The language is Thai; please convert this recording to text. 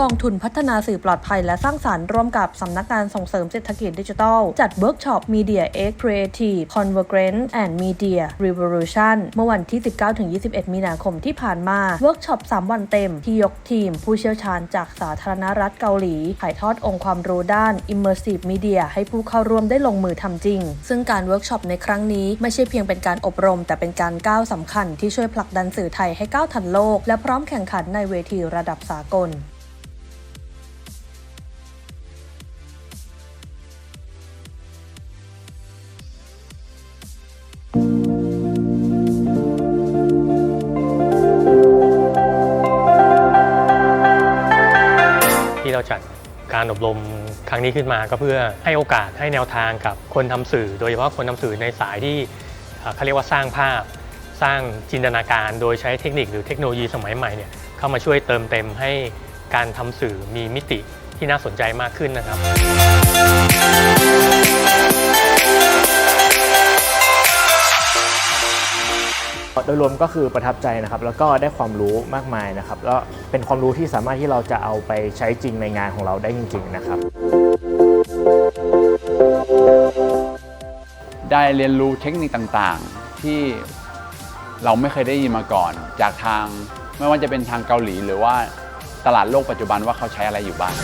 กองทุนพัฒนาสื่อปลอดภัยและสร้างสารรค์ร่วมกับสำนักงานส่งเสริมเศรษฐกิจดิจิทัล จัดเวิร์กช็อป Media X Creative Convergence and Media Revolution เมื่อวันที่ 19-21 มีนาคมที่ผ่านมา เวิร์กช็อป 3 วันเต็ม ที่ยกทีม ผู้เชี่ยวชาญจากสาธารณรัฐเกาหลี ถ่ายทอดองค์ความรู้ด้าน Immersive Media ให้ผู้เข้าร่วมได้ลงมือทำจริง ซึ่งการเวิร์กช็อปในครั้งนี้ไม่ใช่เพียงเป็นการอบรม แต่เป็นการก้าวสำคัญที่ช่วยผลักดันสื่อไทยให้ก้าวทันโลก และพร้อมแข่งขันในเวทีระดับสากล ที่เราจัดการอบรมครั้งนี้ขึ้นมาก็เพื่อให้โอกาสให้แนวทางกับคนทำสื่อ โดยเฉพาะคนทำสื่อในสายที่เขาเรียกว่าสร้างภาพ สร้างจินตนาการ โดยใช้เทคนิคหรือเทคโนโลยีสมัยใหม่เนี่ยเข้ามาช่วยเติมเต็มให้การทำสื่อมีมิติที่น่าสนใจมากขึ้นนะครับ โดยรวมก็คือประทับใจนะครับ แล้วก็ได้ความรู้มากมายนะครับ แล้วเป็นความรู้ที่สามารถที่เราจะเอาไปใช้จริงในงานของเราได้จริง ๆ นะครับ ได้เรียนรู้เทคนิคต่างๆ ที่เราไม่เคยได้ยินมาก่อน จากทางไม่ว่าจะเป็นทางเกาหลีหรือว่าตลาดโลกปัจจุบันว่าเขาใช้อะไรอยู่บ้าง